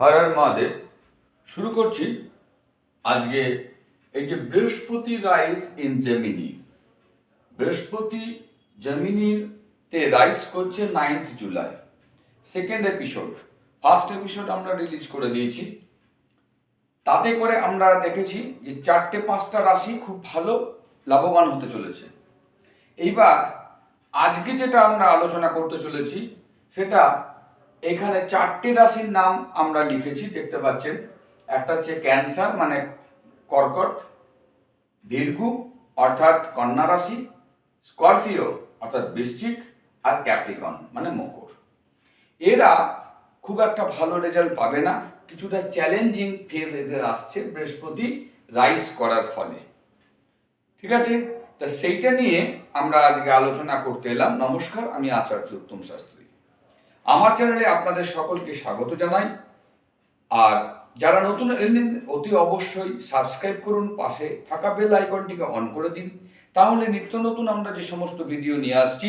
হরার মহাদেব, শুরু করছি আজকে এই যে বৃহস্পতি রাইস ইন জেমিনি। বৃহস্পতি জেমিনিতে রাইস করছে ninth July. Second episode, first episode আমরা রিলিজ করে দিয়েছি। তাতে করে আমরা দেখেছি যে চারটে পাঁচটা রাশি খুব ভালো লাভবান হতে চলেছে। এইবার আজকে যেটা আমরা আলোচনা করতে চলেছি, সেটা এখানে চারটে রাশির নাম আমরা লিখেছি, দেখতে পাচ্ছেন। একটা হচ্ছে ক্যান্সার মানে কর্কট, দীর্ঘু, অর্থাৎ কন্যা রাশি, স্করপিও, অর্থাৎ বৃশ্চিক, আর ক্যাপ্রিকন মানে মকর। এরা খুব একটা ভালো রেজাল্ট পাবে না, কিছুটা চ্যালেঞ্জিং ফেজ এদের আসছে বৃহস্পতি রাইজ করার ফলে। ঠিক আছে? তা সেইটা নিয়ে আমরা আজকে আলোচনা করতে এলাম। নমস্কার, আমি আচার্য উত্তম শাস্ত্রী। আমার চ্যানেলে আপনাদের সকলকে স্বাগত জানাই। আর যারা নতুন এলেন, অতি অবশ্যই সাবস্ক্রাইব করুন, পাশে থাকা বেল আইকনটিকে অন করে দিন। তাহলে নিত্য নতুন আমরা যে সমস্ত ভিডিও নিয়ে আসছি,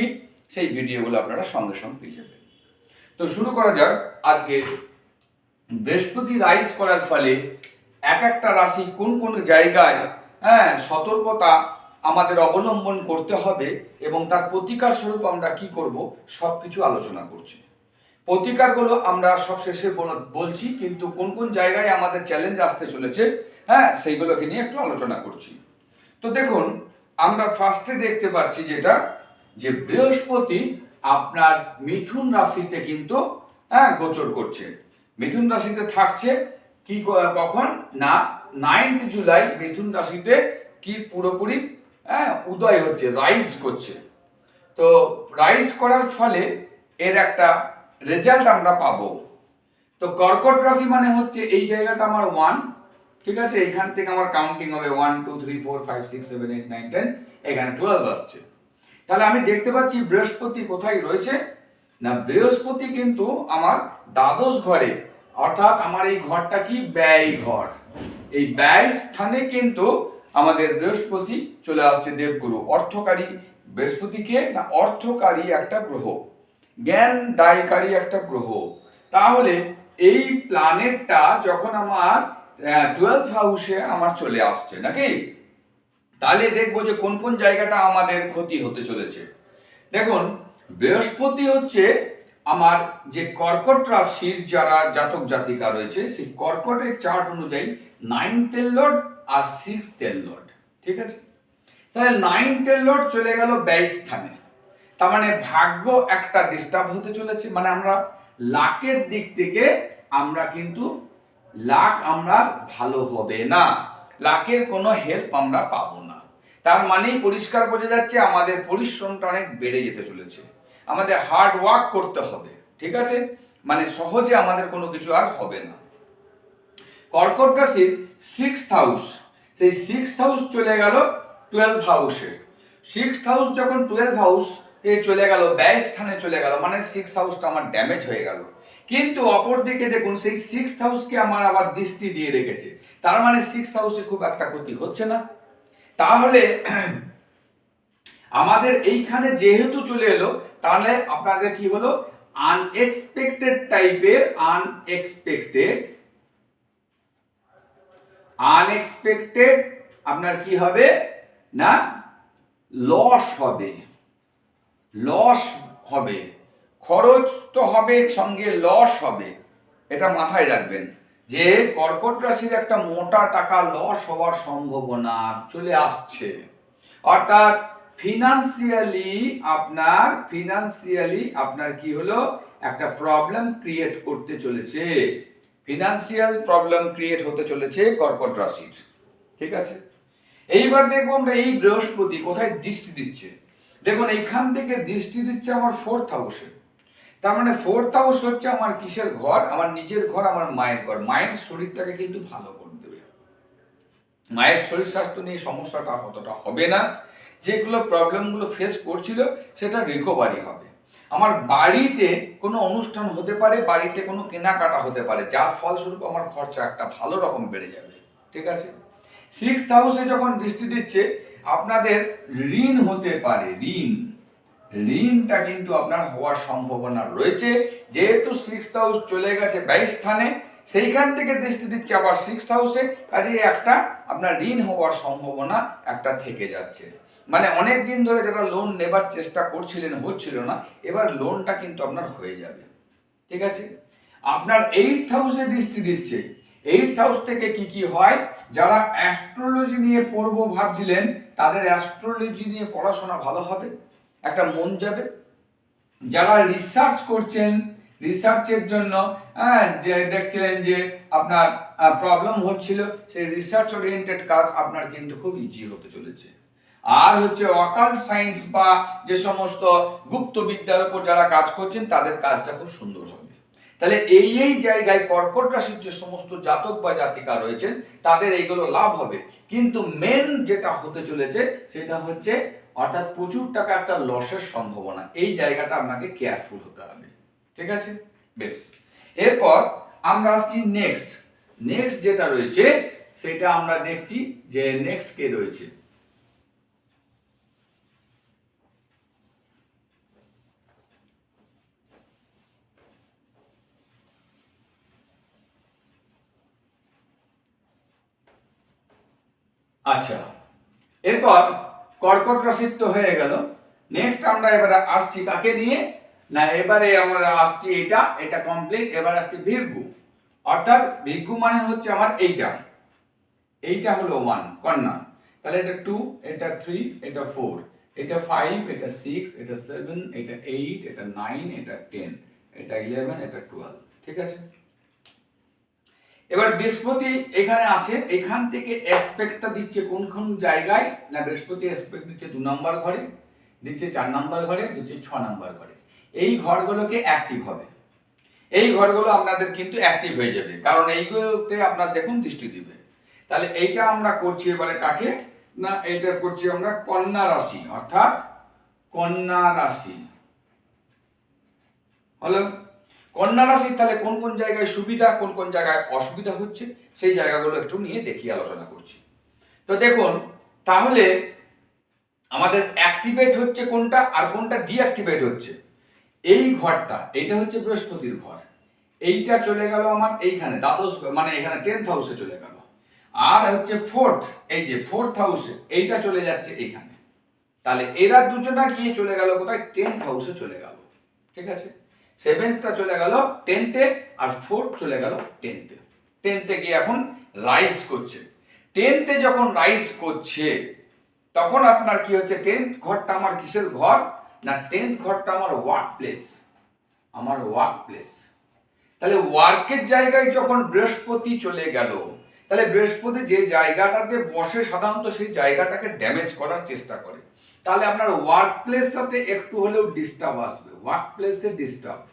সেই ভিডিওগুলো আপনারা সঙ্গে সঙ্গে পেয়ে যাবেন। তো শুরু করা যাক। আজকে বৃহস্পতি রাইজ করার ফলে এক একটা রাশি কোন কোন জায়গায় হ্যাঁ সতর্কতা আমাদের অবলম্বন করতে হবে এবং তার প্রতিকার স্বরূপ আমরা কি করব সব কিছু আলোচনা করছি। প্রতিকারগুলো আমরা সব শেষে বলছি, কিন্তু কোন কোন জায়গায় আমাদের চ্যালেঞ্জ আসতে চলেছে হ্যাঁ সেইগুলোকে নিয়ে একটু আলোচনা করছি। তো দেখুন, আমরা ফার্স্টে দেখতে পাচ্ছি যেটা, যে বৃহস্পতি আপনার মিথুন রাশিতে কিন্তু হ্যাঁ গোচর করছে। মিথুন রাশিতে থাকছে কি কখন? না নাইন্থ জুলাই মিথুন রাশিতে কি পুরোপুরি হ্যাঁ উদয় হচ্ছে রাইজ করছে। তো রাইজ করার ফলে এর একটা রেজাল্ট আমরা পাবো। তো কর্কট রাশি মানে হচ্ছে এই জায়গাটা আমার ওয়ান ঠিক আছে? এখান থেকে আমার কাউন্টিং হবে one two three four five six seven eight nine ten এখানে টুয়েলভ আসছে। তাহলে আমি দেখতে পাচ্ছি বৃহস্পতি কোথায় রয়েছে? না, বৃহস্পতি কিন্তু আমার দ্বাদশ ঘরে। অর্থাৎ আমার এই ঘরটা কি? ব্যয় ঘর। এই ব্যয় স্থানে কিন্তু আমাদের বৃহস্পতি চলে আসছে দেবগুরু। অর্থকারী বৃহস্পতিকে না, অর্থকারী একটা গ্রহ। জ্ঞান দায়কারী একটা গ্রহ। তাহলে এই প্ল্যানেটটা যখন আমার টুয়েলভ হাউসে আমার চলে আসছে, নাকি? তাহলে দেখব যে কোন কোন জায়গাটা আমাদের ক্ষতি হতে চলেছে। দেখুন, বৃহস্পতি হচ্ছে আমার যে কর্কট রাশির যারা জাতক জাতিকা রয়েছে, সেই কর্কটের চার্ট অনুযায়ী নাইন টেন লর্ড আর সিক্স টেন লর্ড ঠিক আছে? তাহলে নাইন টেন লর্ড চলে গেল ব্যয় স্থানে তার মানে ভাগ্য একটা ডিস্টার্ব হতে চলেছে। মানে আমরা লাকের দিক থেকে আমরা কিন্তু লাক আমরা ভালো হবে না। লাকের কোনো হেল্প আমরা পাবো না। তার মানেই পরিষ্কার বোঝা যাচ্ছে আমাদের পরিশ্রমটা অনেক বেড়ে যেতে চলেছে। আমাদের হার্ড ওয়ার্ক করতে হবে, ঠিক আছে? মানে সহজে আমাদের কোনো কিছু আর হবে না। কর্কট রাশির সিক্স হাউস সেই সিক্স হাউস চলে গেল টুয়েলভ হাউসে সিক্স হাউস যখন টুয়েলভ হাউস এ চলে গেল, ব্যয় স্থানে চলে গেল মানে সিক্স হাউসটা আমার ড্যামেজ হয়ে গেল। কিন্তু অপর দিকে দেখুন, সেই সিক্স হাউসকে আমার আবার দৃষ্টি দিয়ে রেখেছে। তার মানে সিক্স হাউসে খুব একটা ক্ষতি হচ্ছে না। তাহলে আমাদের এইখানে যেহেতু চলে এলো, তাহলে আপনাদের কি হলো? আনএক্সপেক্টেড টাইপের আনএক্সপেক্টেড আনএক্সপেক্টেড আপনার কি হবে? না লস হবে। লস হবে, খরচ তো হবে, সঙ্গে লস হবে। এটা মাথায় রাখবেন যে কর্কট রাশির একটা মোটা টাকা লস হওয়ার সম্ভাবনা চলে আসছে। অর্থাৎ ফিনান্সিয়ালি আপনার ফিনান্সিয়ালি আপনার কি হলো? একটা প্রবলেম ক্রিয়েট করতে চলেছে। ফিনান্সিয়াল প্রবলেম ক্রিয়েট হতে চলেছে কর্কট রাশির। ঠিক আছে? এইবার দেখব আমরা এই বৃহস্পতি কোথায় দৃষ্টি দিচ্ছে? দেখুন, এইখান থেকে দৃষ্টি দিচ্ছে আমার ফোর্থ হাউসে তার মানে ফোর্থ হাউস হচ্ছে আমার কিসের ঘর? আমার নিজের ঘর, আমার মায়ের ঘর। মায়ের শরীরটাকে কিন্তু ভালো করে দেবে। মায়ের শরীর স্বাস্থ্য নিয়ে সমস্যাটা অতটা হবে না। যেগুলো প্রবলেমগুলো ফেস করছিল, সেটা রিকভারি হবে। আমার বাড়িতে কোনো অনুষ্ঠান হতে পারে, বাড়িতে কোনো কেনাকাটা হতে পারে, যার ফলস্বরূপ আমার খরচা একটা ভালো রকম বেড়ে যাবে। ঠিক আছে? সিক্স হাউসে যখন দৃষ্টি দিচ্ছে, আপনাদের ঋণ হতে পারে, ঋণ। ঋণটা কিন্তু আপনার হওয়ার সম্ভাবনা রয়েছে। যেহেতু সিক্স হাউস চলে গেছে ব্যয় স্থানে, সেইখান থেকে দৃষ্টি দিচ্ছে আবার সিক্স হাউসে কাজে একটা আপনার ঋণ হওয়ার সম্ভাবনা একটা থেকে যাচ্ছে। মানে অনেক দিন ধরে যারা লোন নেবার চেষ্টা করছিলেন, হচ্ছিল না, এবার লোনটা কিন্তু আপনার হয়ে যাবে। ঠিক আছে? আপনার এইট হাউসে দৃষ্টি দিচ্ছে। এইট হাউস থেকে কি কি হয়? যারা অ্যাস্ট্রোলজি নিয়ে পড়ব ভাবছিলেন, তাদের অ্যাস্ট্রোলজি নিয়ে পড়াশোনা ভালো হবে, একটা মন যাবে। যারা রিসার্চ করছেন রিসার্চের জন্য হ্যাঁ দেখছিলেন যে আপনার প্রবলেম হচ্ছিল, সেই রিসার্চ ওরিয়েন্টেড কাজ আপনার কিন্তু খুব ইজি হতে চলেছে। আর হচ্ছে অকাল সায়েন্স বা যে সমস্ত গুপ্ত বিদ্যার উপর যারা কাজ করছেন, তাদের কাজটা খুব সুন্দর হবে। তাহলে এই এই জায়গায় কর্কট রাশির যে সমস্ত জাতক বা জাতিকা রয়েছেন, তাদের এইগুলো লাভ হবে। কিন্তু মেন যেটা হতে চলেছে, সেটা হচ্ছে অর্থাৎ প্রচুর টাকা একটা লসের সম্ভাবনা। এই জায়গাটা আপনাকে কেয়ারফুল হতে হবে। ঠিক আছে? বেশ। এরপর আমরা আসছি নেক্সট নেক্সট যেটা রয়েছে, সেটা আমরা দেখছি যে নেক্সট কে রয়েছে। আচ্ছা। এরপর কর্কট রাশির তো হয়ে গেল। নেক্সট আমরা এবারে আসছি কাকে নিয়ে? না, এবারে আমরা আসছি এটা এটা কমপ্লিট এবার আসছি ভিরগু। অর্থাৎ ভিরগু মানে হচ্ছে আমার এইটা। এইটা হলো ওয়ান কন্যা। তাহলে এটা টু এটা থ্রি এটা ফোর এটা ফাইভ এটা সিক্স এটা সেভেন এটা এইট এটা নাইন এটা টেন এটা ইলেভেন এটা টুয়েলভ ঠিক আছে? এবার বৃহস্পতি এখানে আছে, এখান থেকে অ্যাসপেক্টটা দিচ্ছে কোন কোন জায়গায়? না, বৃহস্পতি অ্যাসপেক্ট দিচ্ছে দু নম্বর ঘরে, দিচ্ছে চার নম্বর ঘরে, দিচ্ছে ছ নম্বর ঘরে। এই ঘরগুলোকে অ্যাক্টিভ হবে। এই ঘরগুলো আপনাদের কিন্তু অ্যাক্টিভ হয়ে যাবে। কারণ এইগুলোতে আপনার দেখুন দৃষ্টি দিবে। তাহলে এইটা আমরা করছি এবারে কাকে? না, এইটা করছি আমরা কন্যা রাশি, অর্থাৎ কন্যা রাশি। হলো? কন্যা রাশির তাহলে কোন কোন জায়গায় সুবিধা, কোন কোন জায়গায় অসুবিধা হচ্ছে, সেই জায়গাগুলো একটু নিয়ে দেখিয়ে আলোচনা করছি। তো দেখুন, তাহলে আমাদের অ্যাক্টিভেট হচ্ছে কোনটা আর কোনটা ডিঅ্যাক্টিভেট হচ্ছে? এই ঘরটা, এইটা হচ্ছে বৃহস্পতির ঘর। এইটা চলে গেল আমার এইখানে, দ্বাদশ মানে এখানে টেন্থ হাউসে চলে গেল। আর হচ্ছে ফোর্থ এই যে ফোর্থ হাউসে এইটা চলে যাচ্ছে এইখানে। তাহলে এরা দুজনা গিয়ে চলে গেল কোথায়? টেন্থ হাউসে চলে গেল। ঠিক আছে? সেভেন্থটা চলে গেল টেন্থে আর ফোর্থ চলে গেল টেন্থে টেন্থে গিয়ে এখন রাইজ করছে। টেন্থে যখন রাইজ করছে, তখন আপনার কি হচ্ছে? টেন্থ ঘরটা আমার কিসের ঘর? না টেন্থ ঘরটা আমার ওয়ার্ক প্লেস আমার ওয়ার্ক প্লেস তাহলে ওয়ার্কের জায়গায় যখন বৃহস্পতি চলে গেল, তাহলে বৃহস্পতি যে জায়গাটাতে বসে সাধারণত সেই জায়গাটাকে ড্যামেজ করার চেষ্টা করে। তাহলে আপনার ওয়ার্ক প্লেসটাতে একটু হলেও ডিস্টার্ব আসবে। ওয়ার্ক প্লেসে ডিস্টার্ব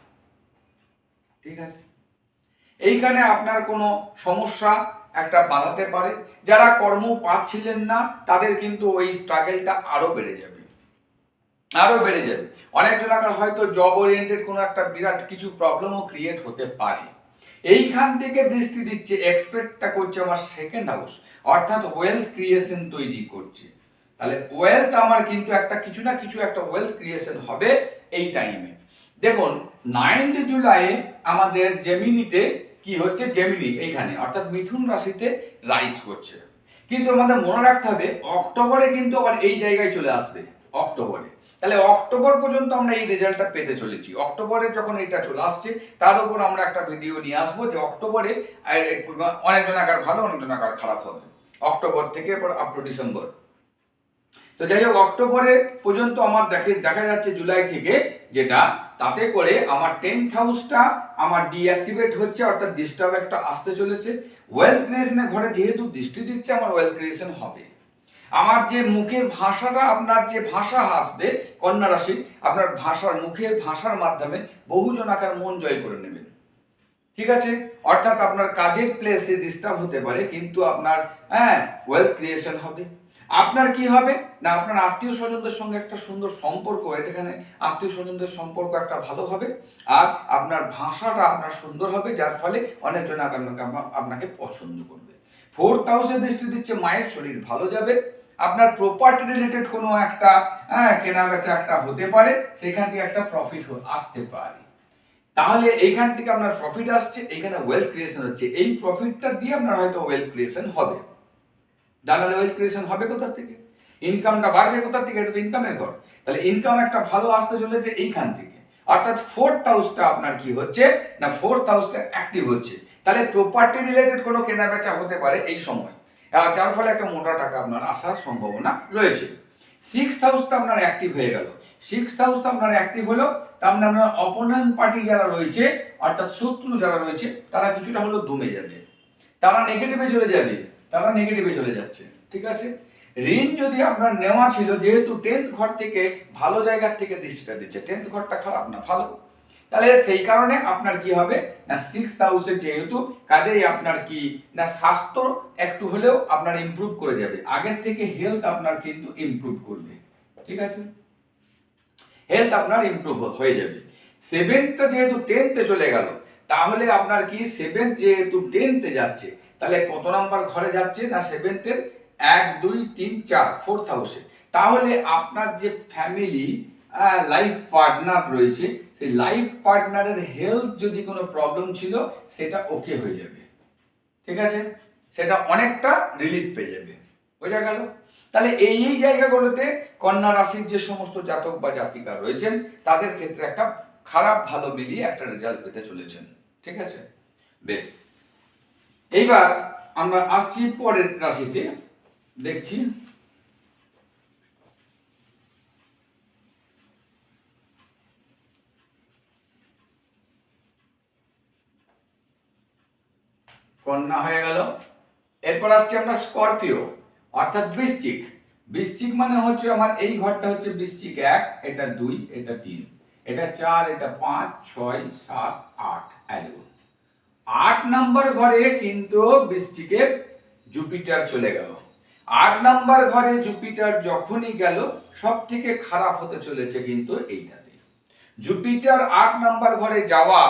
ঠিক আছে? এইখানে আপনার কোনো সমস্যা একটা বাঁধাতে পারে। যারা কর্ম পাচ্ছিলেন না, তাদের কিন্তু ওই স্ট্রাগেলটা আরও বেড়ে যাবে। আরও বেড়ে যাবে। অনেক জনাকার হয়তো জব ওরিয়েন্টেড কোনো একটা বিরাট কিছু প্রবলেমও ক্রিয়েট হতে পারে। এইখান থেকে দৃষ্টি দিচ্ছে এক্সপেক্টটা করছে আমার সেকেন্ড হাউস অর্থাৎ ওয়েলথ ক্রিয়েশন তৈরি করছে। তাহলে ওয়েলথ আমার কিন্তু একটা কিছু না কিছু একটা ওয়েলথ ক্রিয়েশন হবে এই টাইমে দেখুন নাইনথ জুলাই আমাদের জেমিনিতে কি হচ্ছে? জেমিনি এইখানে অর্থাৎ মিথুন রাশিতে রাইজ করছে। কিন্তু আমাদের মনে রাখতে হবে, অক্টোবরে কিন্তু আবার এই জায়গায় চলে আসবে, অক্টোবরে। তাহলে অক্টোবর পর্যন্ত আমরা এই রেজাল্টটা পেতে চলেছি। অক্টোবরে যখন এটা চলে আসছে, তার উপর আমরা একটা ভিডিও নিয়ে আসব যে অক্টোবরে অনেকজন আকার ভালো, অনেকজন আকার খারাপ হবে। অক্টোবর থেকে এরপর আপ টু ডিসেম্বর তো যাই হোক অক্টোবরে পর্যন্ত আমার দেখে, দেখা যাচ্ছে জুলাই থেকে যেটা, তাতে করে আমার টেন্থ হাউসটা আমার ডিঅ্যাক্টিভেট হচ্ছে, অর্থাৎ ডিস্টার্ব একটা আসতে চলেছে। ওয়েলথ ক্রিয়েশনের ঘরে যেহেতু দৃষ্টি দিচ্ছে, আমার ওয়েলথ ক্রিয়েশন হবে। আমার যে মুখের ভাষাটা, আপনার যে ভাষা আসবে, কন্যা রাশি, আপনার ভাষার, মুখের ভাষার মাধ্যমে বহুজন আকার মন জয় করে নেবেন। ঠিক আছে? অর্থাৎ আপনার কাজের প্লেসে ডিস্টার্ব হতে পারে, কিন্তু আপনার হ্যাঁ ওয়েলথ ক্রিয়েশন হবে। আপনার কি হবে? না, আপনার আত্মীয় স্বজনদের সঙ্গে একটা সুন্দর সম্পর্ক এখানে আত্মীয় স্বজনদের সম্পর্ক একটা ভালো হবে। আর আপনার ভাষাটা আপনার সুন্দর হবে, যার ফলে অনেকজন আপনাকে আপনাকে পছন্দ করবে। ফোর্থ হাউসে দৃষ্টি দিচ্ছে, মায়ের শরীর ভালো যাবে। আপনার প্রপার্টি রিলেটেড কোনো একটা হ্যাঁ কেনাবেচা একটা হতে পারে, সেখান থেকে একটা প্রফিট আসতে পারে। তাহলে এইখান থেকে আপনার প্রফিট আসছে এখানে ওয়েলথ ক্রিয়েশন হচ্ছে। এই প্রফিটটা দিয়ে আপনার হয়তো ওয়েলথ ক্রিয়েশন হবে। দালালে ওয়েলথ ক্রিয়েশন হবে কোথা থেকে? ইনকামটা বাড়বে কোথা থেকে? এটা তো ইনকামের ঘর। তাহলে ইনকাম একটা ভালো আসতে চলেছে এইখান থেকে। অর্থাৎ ফোর্থ হাউসটা আপনার কি হচ্ছে? না ফোর্থ হাউসটা অ্যাক্টিভ হচ্ছে। তাহলে প্রপার্টি রিলেটেড কোনো কেনা বেচা হতে পারে এই সময়। যার ফলে একটা মোটা টাকা আপনার আসার সম্ভাবনা রয়েছে। সিক্স হাউসটা আপনার অ্যাক্টিভ হয়ে গেল। সিক্স হাউসটা আপনার অ্যাক্টিভ হলো। তার মানে আপনার অপোনেন্ট পার্টি যারা রয়েছে, অর্থাৎ শত্রু যারা রয়েছে, তারা কিছুটা হলো দমে যাবে। তারা নেগেটিভে চলে যাবে। তারা নেগেটিভে চলে যাচ্ছে, ঠিক আছে? ঋণ যদি আপনার নেওয়া ছিল, যেহেতু টেন্থ ঘর থেকে ভালো জায়গার থেকে দৃষ্টিটা দিচ্ছে টেন্থ ঘরটা খারাপ না, ভালো। তাহলে সেই কারণে আপনার কি হবে? না সিক্স হাউসে যেহেতু, কাজেই আপনার কি? না, স্বাস্থ্য একটু হলেও আপনার ইমপ্রুভ করে যাবে। আগের থেকে হেলথ আপনার কিন্তু ইমপ্রুভ করবে, ঠিক আছে? হেলথ আপনার ইমপ্রুভ হয়ে যাবে। সেভেন্থটা যেহেতু টেন্থে চলে গেল, তাহলে আপনার কি? সেভেন্থ যেহেতু টেন্থে যাচ্ছে তাহলে কত নাম্বার ঘরে যাচ্ছে না সেভেন্থের এক, দুই, তিন, চার ফোর্থ হাউসে তাহলে আপনার যে ফ্যামিলি লাইফ পার্টনার রয়েছে, সেই লাইফ পার্টনারের হেলথ যদি কোনো প্রবলেম ছিল, সেটা ওকে হয়ে যাবে। ঠিক আছে? সেটা অনেকটা রিলিফ পেয়ে যাবে। বোঝা গেল? তাহলে এই এই জায়গাগুলোতে কন্যা রাশির যে সমস্ত জাতক বা জাতিকা রয়েছেন, তাদের ক্ষেত্রে একটা খারাপ ভালো মিলিয়ে একটা রেজাল্ট পেতে চলেছেন। ঠিক আছে? বেশ। এইবার আমরা আসছি পরের রাশিতে, দেখছি। কন্যা হয়ে গেল। এরপর আসছি আমরা স্করপিও, অর্থাৎ বৃশ্চিক। বৃষ্টিক মানে হচ্ছে আমার এই ঘরটা হচ্ছে বৃষ্টিক এক, এটা দুই, এটা তিন। এটা চার, এটা পাঁচ, ছয়, সাত, আট আট নম্বর ঘরে কিন্তু বৃশ্চিকের জুপিটার চলে গেল। আট নম্বর ঘরে জুপিটার যখনই গেল সব থেকে খারাপ হতে চলেছে কিন্তু এইটাতে। জুপিটার আট নম্বর ঘরে যাওয়া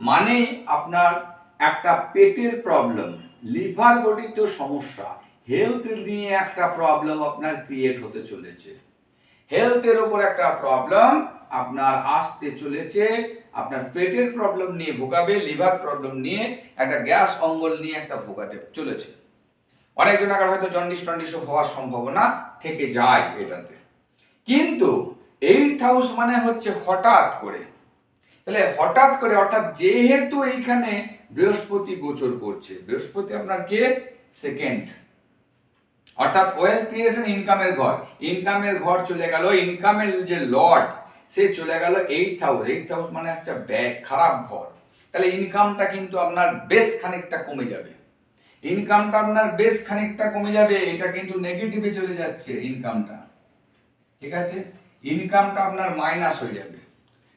মানে আপনার একটা পেটের প্রবলেম লিভার গঠিত সমস্যা হেলথ নিয়ে একটা প্রবলেম আপনার ক্রিয়েট হতে চলেছে। হেলথের উপর একটা প্রবলেম আপনার আসতে চলেছে, আপনার পেটের প্রবলেম নিয়ে ভোগাবে লিভার প্রবলেম নিয়ে একটা গ্যাস অঙ্গল নিয়ে একটা ভোগাতে চলেছে। অনেকজন আগে হয়তো জন্ডিস টন্ডিস হওয়ার সম্ভাবনা থেকে যায় এটাতে। কিন্তু এইট হাউস মানে হচ্ছে হঠাৎ করে। তাহলে হঠাৎ করে অর্থাৎ যেহেতু এইখানে বৃহস্পতি গোচর করছে, বৃহস্পতি আপনার কে? সেকেন্ড অর্থাৎ ওয়েলথ ক্রিয়েশন ইনকামের ঘর। ইনকামের ঘর চলে গেল ইনকামের যে লর্ড সে চলে গেল এইট হাউস এইট হাউস মানে একটা ব্যাগ, খারাপ ঘর। তাহলে ইনকামটা কিন্তু আপনার বেশ খানিকটা কমে যাবে। ইনকামটা আপনার বেশ খানিকটা কমে যাবে, এটা কিন্তু নেগেটিভে চলে যাচ্ছে ইনকামটা ঠিক আছে? ইনকামটা আপনার মাইনাস হয়ে যাবে।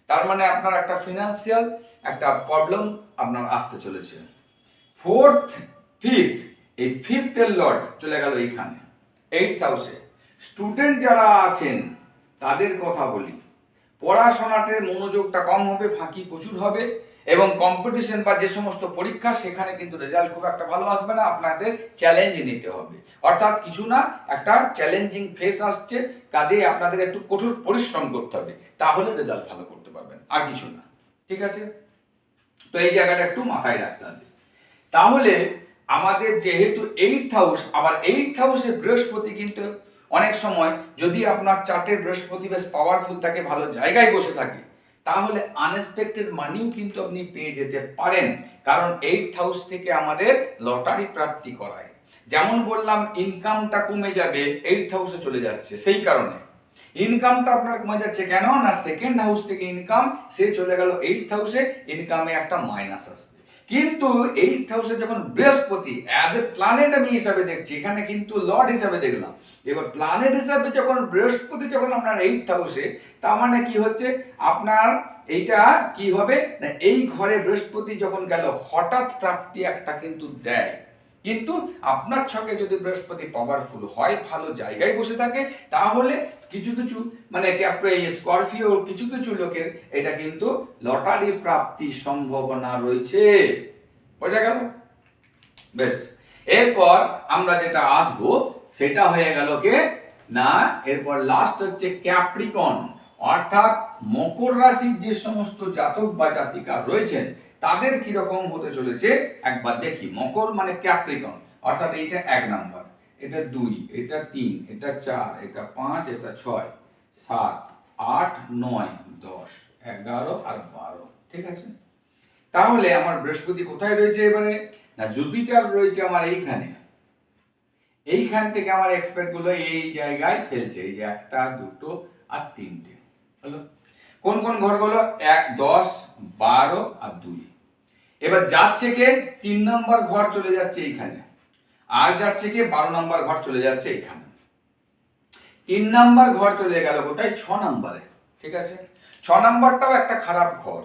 তার মানে আপনার একটা ফিনান্সিয়াল একটা প্রবলেম আপনার আসতে চলেছে। ফোর্থ ফিফথ এই ফিফথের লর্ড চলে গেল এইখানে এইট হাউসে স্টুডেন্ট যারা আছেন, তাদের কথা বলি। পড়াশোনাতে মনোযোগটা কম হবে, ফাঁকি প্রচুর হবে এবং কম্পিটিশন বা যে সমস্ত পরীক্ষা, সেখানে কিন্তু রেজাল্ট খুব একটা ভালো আসবে না, আপনাদের চ্যালেঞ্জ নিতে হবে। অর্থাৎ কিছু না, একটা চ্যালেঞ্জিং ফেস আসছে কাজে আপনাদের একটু কঠোর পরিশ্রম করতে হবে, তাহলে রেজাল্ট ভালো করতে পারবেন, আর কিছু না। ঠিক আছে? তো এই জায়গাটা একটু মাথায় রাখতে হবে। তাহলে আমাদের যেহেতু এইট হাউস আবার এইট হাউসে বৃহস্পতি কিন্তু অনেক সময় যদি আপনার চার্টে বৃহস্পতি বেশ পাওয়ারফুল থাকে, ভালো জায়গায় বসে থাকে, তাহলে আনএক্সপেক্টেড মানিও কিন্তু আপনি পেয়ে যেতে পারেন। কারণ এইট হাউস থেকে আমাদের লটারি প্রাপ্তি করায়। যেমন বললাম ইনকামটা কমে যাবে এইট হাউসে চলে যাচ্ছে, সেই কারণে। ইনকামটা আপনার কমে যাচ্ছে কেন? না সেকেন্ড হাউস থেকে ইনকাম সে চলে গেল এইট হাউসে ইনকামে একটা মাইনাস আসবে। কিন্তু এইট হাউসে যখন বৃহস্পতি অ্যাজ এ প্ল্যানেট আমি হিসাবে দেখছি, এখানে কিন্তু লর্ড হিসাবে দেখলাম। এবার প্ল্যানেট হিসাবে যখন বৃহস্পতি যখন আপনার এইট হাউসে তার মানে কি হচ্ছে? আপনার এইটা কি হবে? না, এই ঘরে বৃহস্পতি যখন গেল, হঠাৎ প্রাপ্তি একটা কিন্তু দেয়। কিন্তু আপনার ছকে যদি বৃহস্পতি পাওয়ারফুল হয়, ভালো জায়গায় বসে থাকে, তাহলে কিছু কিছু মানে স্করপিও কিছু কিছু লোকের, এটা কিন্তু লটারি প্রাপ্তি সম্ভাবনা রয়েছে। বোঝা গেল? বেশ। এরপর আমরা যেটা আসব, সেটা হয়ে গেল কে? না, এরপর লাস্ট হচ্ছে ক্যাপ্রিকন অর্থাৎ মকর রাশির যে সমস্ত জাতক বা জাতিকা রয়েছেন, তাদের কীরকম হতে চলেছে? একবার দেখি। মকর মানে ক্যাপ্রিকন অর্থাৎ এইটা এক নাম্বার। এটা দুই, এটা তিন, এটা চার, এটা পাঁচ, এটা ছয়, সাত, আট, নয়, দশ, এগারো আর বারো, ঠিক আছে? তাহলে আমার বৃহস্পতি কোথায় রয়েছে এবারে? না, জুপিটার রয়েছে আমার এইখানে। এইখান থেকে আমার এক্সপেক্টগুলো এই জায়গায় ফেলছে, এই যে একটা, দুটো আর তিনটে। হলো? কোন কোন ঘরগুলো? এক, দশ, বারো আর দুই। এবার যাচ্ছে কে? তিন নম্বর ঘর চলে যাচ্ছে এইখানে। আর যাচ্ছে কে বারো নম্বর ঘর চলে যাচ্ছে এখানে। তিন নাম্বার ঘর চলে গেল কোথায়? ছ নম্বরে, ঠিক আছে? ছ নাম্বারটাও একটা খারাপ ঘর।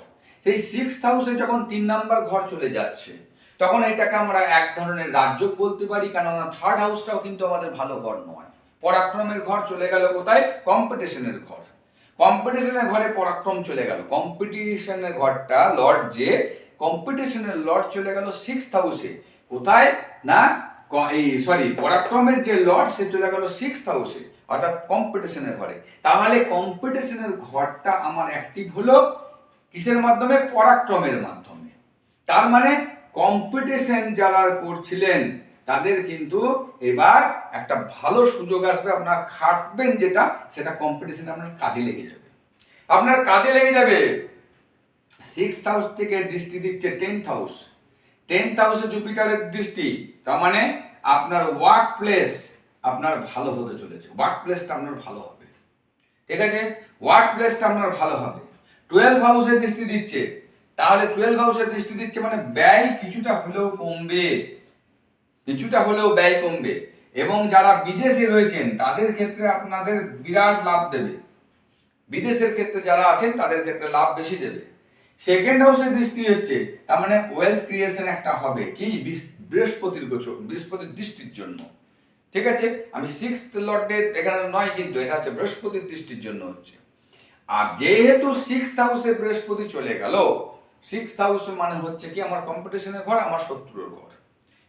সেই সিক্স হাউসে যখন তিন নাম্বার ঘর চলে যাচ্ছে, তখন এটাকে আমরা এক ধরনের রাজ্য বলতে পারি, কেননা থার্ড হাউসটাও কিন্তু আমাদের ভালো ঘর নয়। পরাক্রমের ঘর চলে গেল কোথায়? কম্পিটিশনের ঘর। কম্পিটিশনের ঘরে পরাক্রম চলে গেল। কম্পিটিশনের ঘরটা, লর্ড যে কম্পিটিশনের লর্ড চলে গেল সিক্স হাউসে কোথায়? না এই সরি পরাক্রমের যে লর্ড সে চলে গেল সিক্স হাউসে অর্থাৎ কম্পিটিশনের ঘরে। তাহলে কম্পিটিশনের ঘরটা আমার অ্যাক্টিভ হলো কিসের মাধ্যমে? পরাক্রমের মাধ্যমে। তার মানে কম্পিটিশন যারা করছিলেন, তাদের কিন্তু এবার একটা ভালো সুযোগ আসবে, আপনার খাটবেন যেটা, সেটা কম্পিটিশন আপনার কাজে লেগে যাবে। আপনার কাজে লেগে যাবে। সিক্স হাউস থেকে দৃষ্টি দিচ্ছে টেন্থ হাউস টেন্থ হাউসে জুপিটারের দৃষ্টি। তার মানে আপনার ওয়ার্ক প্লেস আপনার ভালো হতে চলেছে। ওয়ার্ক প্লেসটা আপনার ভালো হবে। ঠিক আছে? ওয়ার্ক প্লেসটা আপনার ভালো হবে। টুয়েলভ হাউসে দৃষ্টি দিচ্ছে। তাহলে টুয়েলভ হাউসে দৃষ্টি দিচ্ছে মানে ব্যয় কিছুটা হলেও কমবে। কিছুটা হলেও ব্যয় কমবে। এবং যারা বিদেশে রয়েছেন, তাদের ক্ষেত্রে আপনাদের বিরাট লাভ দেবে। বিদেশের ক্ষেত্রে যারা আছেন, তাদের ক্ষেত্রে লাভ বেশি দেবে। সেকেন্ড হাউসে দৃষ্টি হচ্ছে, তার মানে ওয়েলথ ক্রিয়েশন একটা হবে। কি? বৃহস্পতির গোচর বৃহস্পতির দৃষ্টির জন্য। ঠিক আছে? আমি সিক্স লর্ডের এখানে নয় কিন্তু, এটা হচ্ছে বৃহস্পতির দৃষ্টির জন্য হচ্ছে। আর যেহেতু সিক্স হাউসে বৃহস্পতি চলে গেল সিক্স হাউস মানে হচ্ছে কি, আমার কম্পিটিশনের ঘর, আমার শত্রুর ঘর।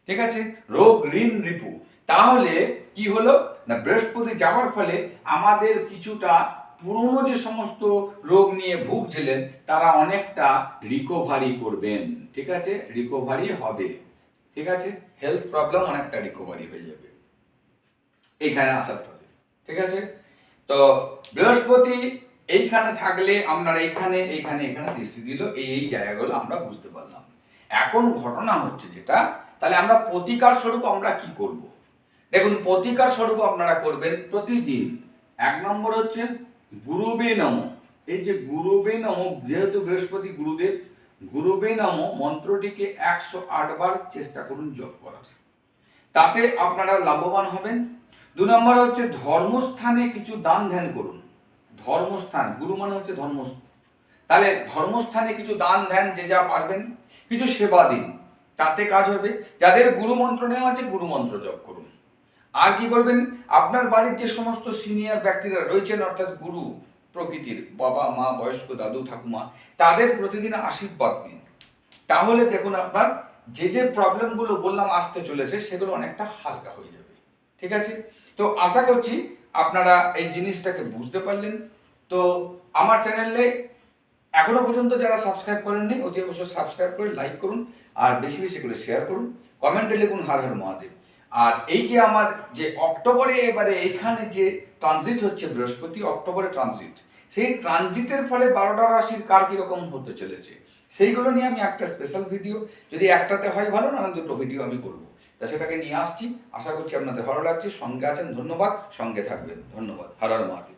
ঠিক আছে? রোগ, ঋণ, রিপু। তাহলে কি হলো? না, বৃহস্পতি যাওয়ার ফলে আমাদের কিছুটা পুরনো যে সমস্ত রোগ নিয়ে ভুগছিলেন, তারা অনেকটা রিকভারি করবেন। ঠিক আছে? রিকভারি হবে। ঠিক আছে? হেলথ প্রবলেম অনেকটা রিকভারি হয়ে যাবে। এইখানে আসার ফলে ঠিক আছে? তো বৃহস্পতি এইখানে থাকলে আপনার এইখানে এইখানে এখানে দৃষ্টি দিল। এই এই জায়গাগুলো আমরা বুঝতে পারলাম। এখন ঘটনা হচ্ছে যেটা, তাহলে আমরা প্রতিকার স্বরূপ আমরা কি করব? দেখুন, প্রতিকার স্বরূপ আপনারা করবেন প্রতিদিন। এক নম্বর হচ্ছে গুরুবে নম। এই যে গুরুবে নম, যেহেতু বৃহস্পতি গুরুদেব গুরুবে নম মন্ত্রটিকে একশো আট বার চেষ্টা করুন জপ করার। তাতে আপনারা লাভবান হবেন। দু নম্বর হচ্ছে ধর্মস্থানে কিছু দান ধ্যান করুন। ধর্মস্থান, গুরু মানে হচ্ছে ধর্মস্থান তাহলে ধর্মস্থানে কিছু দান ধ্যান যে যা পারবেন, কিছু সেবা দিন, তাতে কাজ হবে। যাদের গুরু মন্ত্র নেওয়া আছে, গুরু মন্ত্র জপ করুন। আর কি করবেন? আপনার বাড়ির যে সমস্ত সিনিয়র ব্যক্তিরা রয়েছেন, অর্থাৎ গুরু প্রকৃতির বাবা, মা, বয়স্ক, দাদু, ঠাকুমা, তাদের প্রতিদিন আশীর্বাদ দিন তাহলে দেখুন আপনার, যে যে প্রবলেমগুলো বললাম আসতে চলেছে, সেগুলো অনেকটা হালকা হয়ে যাবে। ঠিক আছে? তো আশা করছি আপনারা এই জিনিসটাকে বুঝতে পারলেন। তো আমার চ্যানেলে এখনও পর্যন্ত যারা সাবস্ক্রাইব করেননি, অতি অবশ্যই সাবস্ক্রাইব করে লাইক করুন, আর বেশি বেশি করে শেয়ার করুন। কমেন্টে লিখুন হার হর মহাদেব। আর এই যে আমার যে অক্টোবরে এবারে এইখানে যে ট্রানজিট হচ্ছে, বৃহস্পতি অক্টোবরে ট্রানজিট সেই ট্রানজিটের ফলে বারোটা রাশির কার কীরকম হতে চলেছে? সেইগুলো নিয়ে আমি একটা স্পেশাল ভিডিও যদি একটাতে হয় ভালো না দুটো ভিডিও আমি করব। তা সেটাকে নিয়ে আসছি। আশা করছি আপনাদের ভালো লাগছে। সঙ্গে আছেন, ধন্যবাদ। সঙ্গে থাকবেন। ধন্যবাদ। হর হর মহাদেব